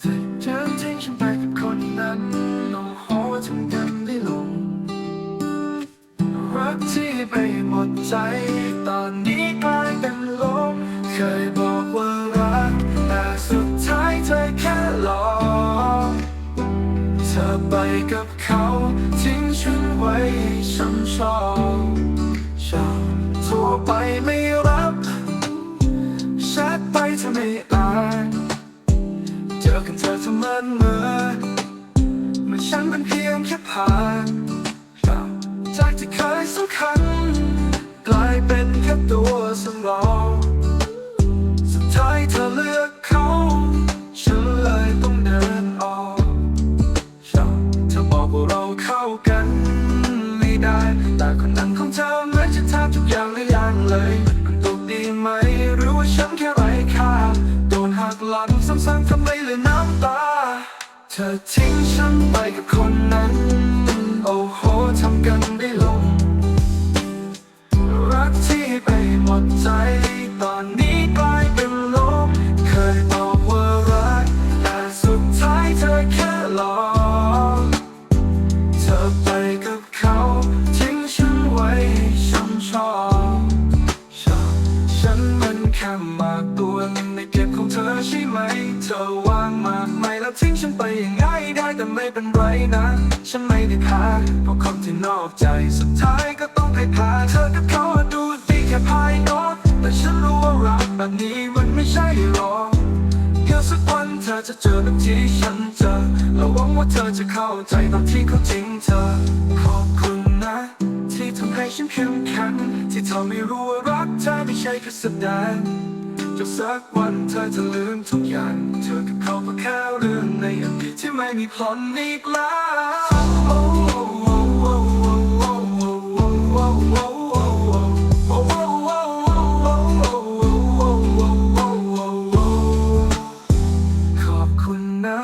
เธอทิ้งฉันไปกับคนนั้นโอ้โหทำกันได้ลง รักที่ไปหมดใจ ตอนนี้กลายเป็นลม เคยบอกว่ารัก แต่สุดท้ายเธอแค่หลอกเธอไปกับเขา ทิ้งฉันไว้ให้ฉันชอบ เธอมันเหมื่อนเมื่อฉันเป็นเพียงแค่ผ่านจากที่เคยสำคัญ กลายเป็นแค่ตัวสำรองสุดท้ายเธอเลือกเขา ฉันเลยต้องเดินออกเธอบอกว่าเราเข้ากันไม่ได้ แต่คนนั้นของเธอเหมือนจะทำทุกอย่างหรือยังเลยมันตกดีไหม หรือว่าฉันแค่ไร้ค่าโดนหักหลังซ้ำๆ น้ำตา เธอทิ้งฉันไปกับคนนั้น โอ้โหทำกันได้ลง รักที่ไปหมดใจ ตอนนี้กลายเป็นลม เคยบอกว่ารัก แต่สุดท้ายเธอแค่หลอกเธอไปกับเขา ทิ้งฉันไว้ให้ฉันชอบชอบฉันมันแค่มากตัวหนึ่งใน ใช่ไหม เธอวางมาไหมแล้วทิ้งฉันไปอย่างง่ายได้แต่ไม่เป็นไรนะ ฉันไม่ได้พาเพราะคนที่นอกใจสุดท้ายก็ต้องให้พาเธอกับเขาดูดีแค่ภายนอก แต่ฉันรู้ว่ารักแบบนี้มันไม่ใช่หรอกเดี๋ยวสักวันเธอจะเจอแบบที่ฉันเจอและหวังว่าเธอจะเข้าใจตอนที่เขาทิ้งเธอ ขอบคุณนะ ที่ทำให้ฉันเข้มแข็งที่ทำให้รู้ว่ารักเธอไม่ใช่แค่แสดง จนสักวันเธอจะลืมทุกอย่าง เธอกับเขาก็แค่เรื่องในอดีตที่ไม่มีพลอนอีกแล้วขอบคุณนะ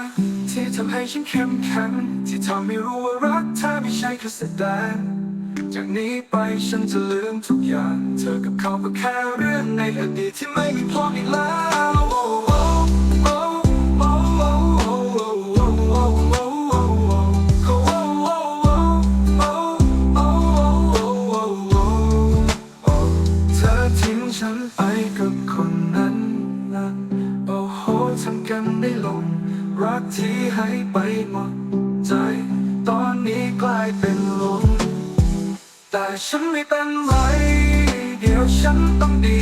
ที่ทำให้ฉันเข้มแข็งที่ทำให้รู้ว่ารักเธอไม่ใช่แค่แสดง จากนี้ไปฉันจะลืมทุกอย่าง เธอกับเขาก็แค่เรื่องในอดีตที่ไม่มีพร้อมอีกแล้วเธอทิ้งฉันไปกับคนนั้นนะโอ้โหทำกันได้ลง รักที่ให้ไปหมดใจ ตอนนี้กลายเป็นลม แต่ฉันไม่เป็นไร เดี๋ยวฉันต้องดี